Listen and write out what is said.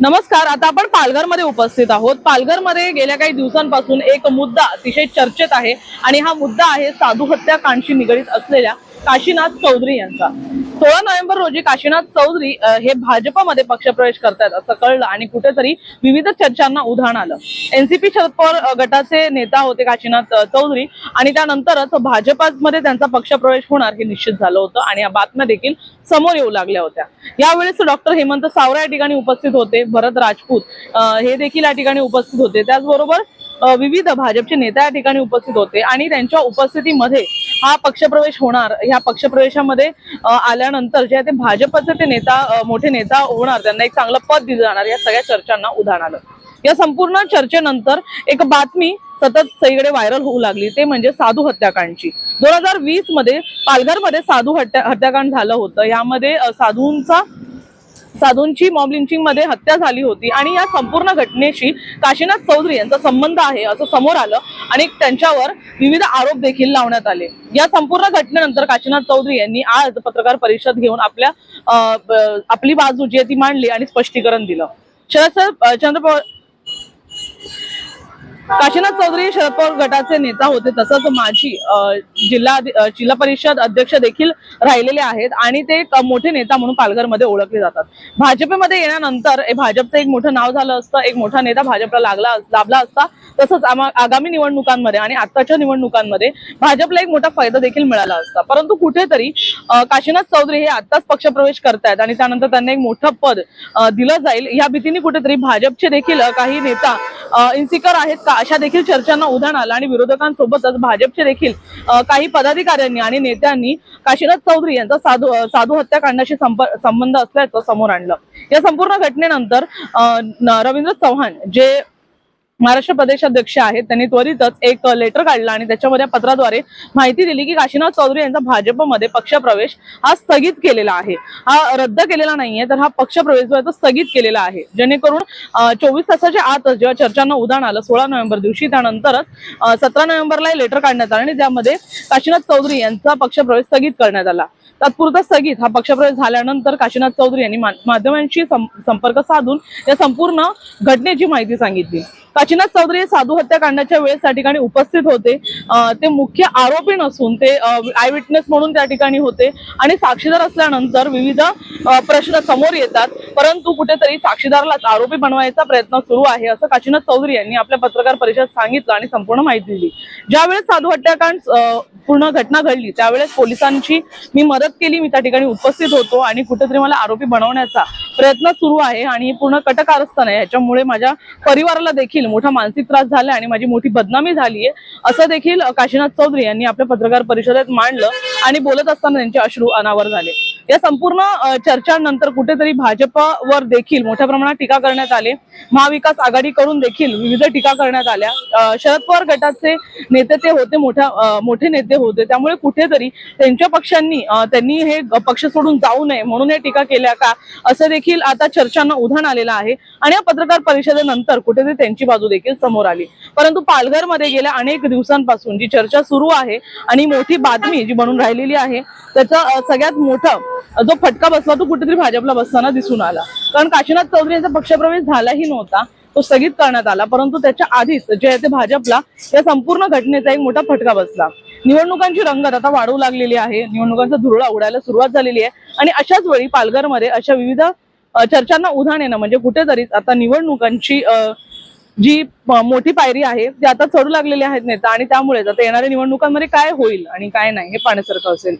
नमस्कार आता आपण पालघरमध्ये उपस्थित आहोत. पालघरमध्ये गेल्या काही दिवसांपासून एक मुद्दा अतिशय चर्चेत आहे आणि हा मुद्दा आहे साधू हत्याकांडशी निगडीत असलेल्या काशीनाथ चौधरी यांचा. सोळा नोव्हेंबर रोजी काशीनाथ चौधरी हे भाजपमध्ये पक्षप्रवेश करतायत असं कळलं आणि कुठेतरी विविध चर्चांना उधाण आलं. एनसीपी शरद पवार गटाचे नेता होते काशीनाथ चौधरी आणि त्यानंतरच भाजपमध्ये त्यांचा पक्षप्रवेश होणार हे निश्चित झालं होतं आणि या बातम्या देखील समोर येऊ लागल्या होत्या. यावेळेस डॉक्टर हेमंत सावरा या ठिकाणी उपस्थित होते भरत राजपूत हे देखील या ठिकाणी उपस्थित होते. त्याचबरोबर विविध भाजपचे नेते या ठिकाणी उपस्थित होते आणि त्यांच्या उपस्थितीमध्ये हा पक्षप्रवेश होणार. ह्या पक्षप्रवेशामध्ये आल्यानंतर जे आहे ते भाजपचे ते नेता मोठे नेता होणार. त्यांना एक चांगलं पद दिलं जाणार. या सगळ्या चर्चांना उधाण आलं. या संपूर्ण चर्चेनंतर एक बातमी सतत सगळीकडे व्हायरल होऊ लागली. ते म्हणजे साधू हत्याकांडची. दोन हजार वीसमध्ये पालघरमध्ये साधू हत्या हत्याकांड झालं होतं. यामध्ये साधूंचा साधूंची मॉब लिंचिंगमध्ये हत्या झाली होती आणि या संपूर्ण घटनेशी काशीनाथ चौधरी यांचा संबंध आहे असं समोर आलं आणि त्यांच्यावर विविध आरोप देखील लावण्यात आले. या संपूर्ण घटनेनंतर काशीनाथ चौधरी यांनी आज पत्रकार परिषद घेऊन आपल्या अं, आपली बाजू जी आहे ती मांडली आणि स्पष्टीकरण दिलं. शरद चंद्र काशीनाथ चौधरी शरद पवार गटाचे नेता होते तसंच माजी जिल्हा जिल्हा परिषद अध्यक्ष देखील राहिलेले आहेत आणि ते एक मोठे नेता म्हणून पालघरमध्ये ओळखले जातात. भाजपमध्ये येण्यानंतर भाजपचं एक मोठं नाव झालं असतं एक मोठा नेता भाजपला लागला लाभला असता तसंच आगामी निवडणुकांमध्ये आणि आताच्या निवडणुकांमध्ये भाजपला एक मोठा फायदा देखील मिळाला असता. परंतु कुठेतरी काशीनाथ चौधरी हे आताच पक्षप्रवेश करतायत आणि त्यानंतर त्यांना एक मोठं पद दिलं जाईल. या भीतीने कुठेतरी भाजपचे देखील काही नेता इन्सिकर आहेत का? अशा देखील चर्चांना उधाण आलं आणि विरोधकांसोबतच भाजपचे देखील काही पदाधिकाऱ्यांनी आणि नेत्यांनी काशीनाथ चौधरी यांचा साधू साधू हत्याकांडाशी संप- संबंध असल्याचं समोर आणलं. या संपूर्ण घटनेनंतर अं, रवींद्र चव्हाण जे महाराष्ट्र प्रदेश अध्यक्ष आहेत. त्यांनी त्वरितच एक लेटर काढला आणि त्याच्यामध्ये पत्राद्वारे माहिती दिली की काशीनाथ चौधरी यांचा भाजपमध्ये पक्षप्रवेश हा स्थगित केलेला आहे. हा रद्द केलेला नाहीये तर हा पक्षप्रवेश जो आहे तो स्थगित केलेला आहे. जेणेकरून चोवीस तासाच्या आतच जेव्हा चर्चांना उदाहरण आलं सोळा नोव्हेंबर दिवशी त्यानंतरच सतरा नोव्हेंबरला लेटर काढण्यात आलं आणि त्यामध्ये काशीनाथ चौधरी यांचा पक्षप्रवेश स्थगित करण्यात आला. तात्पुरता स्थगित हा पक्षप्रवेश झाल्यानंतर काशीनाथ चौधरी यांनी माध्यमांशी संपर्क साधून या संपूर्ण घटनेची माहिती सांगितली. काशीनाथ चौधरी हे साधू हत्याकांडाच्या वेळेस त्या ठिकाणी उपस्थित होते. ते मुख्य आरोपी नसून ते आय विटनेस म्हणून त्या ठिकाणी होते. आणि साक्षीदार असल्यानंतर विविध प्रश्न समोर येतात. परंतु कुठेतरी साक्षीदारालाच आरोपी बनवायचा प्रयत्न सुरू आहे असं काशीनाथ चौधरी यांनी आपल्या पत्रकार परिषद सांगितलं आणि संपूर्ण माहिती दिली. ज्यावेळेस साधू हत्याकांड पूर्ण घटना घडली त्यावेळेस पोलिसांची मी मदत केली मी त्या ठिकाणी उपस्थित होतो आणि कुठेतरी मला आरोपी बनवण्याचा प्रयत्न सुरू आहे आणि पूर्ण कटकारस्थान आहे. ह्याच्यामुळे माझ्या परिवाराला देखील मोठा मानसिक त्रास झाला आणि माझी मोठी बदनामी झाली आहे असं देखील काशीनाथ चौधरी यांनी आपल्या पत्रकार परिषदेत मांडलं आणि बोलत असताना त्यांचे अश्रू अनावर झाले. या संपूर्ण चर्चांनंतर कुठेतरी भाजपवर देखील मोठ्या प्रमाणात टीका करण्यात आले. महाविकास आघाडीकडून देखील विविध टीका करण्यात आल्या. शरद पवार गटाचे नेते ते होते मोठ्या मोठे नेते होते. त्यामुळे कुठेतरी त्यांच्या पक्षांनी त्यांनी हे पक्ष सोडून जाऊ नये म्हणून हे टीका केल्या का? असं देखील आता चर्चांना उधाण आलेलं आहे. आणि या पत्रकार परिषदेनंतर कुठेतरी त्यांची बाजू देखील समोर आली. परंतु पालघरमध्ये गेल्या अनेक दिवसांपासून जी चर्चा सुरू आहे आणि मोठी बातमी जी बनून राहिलेली आहे त्याचं सगळ्यात मोठं जो फटका बसला तो कुठेतरी भाजपला बसताना दिसून आला. कारण काशीनाथ चौधरी यांचा पक्षप्रवेश झालाही नव्हता तो स्थगित करण्यात आला. परंतु त्याच्या आधीच जे आहे ते भाजपला या संपूर्ण घटनेचा एक मोठा फटका बसला. निवडणुकांची रंगत आता वाढू लागलेली आहे. निवडणुकांचा धुरळा उडायला सुरुवात झालेली आहे. आणि अशाच वेळी पालघरमध्ये अशा विविध चर्चांना उधाण येणं म्हणजे कुठेतरीच आता निवडणुकांची जी मोठी पायरी आहे ती आता चढू लागलेली आहेत नेता. आणि त्यामुळेच आता येणाऱ्या निवडणुकांमध्ये काय होईल आणि काय नाही हे पाहण्यासारखं असेल.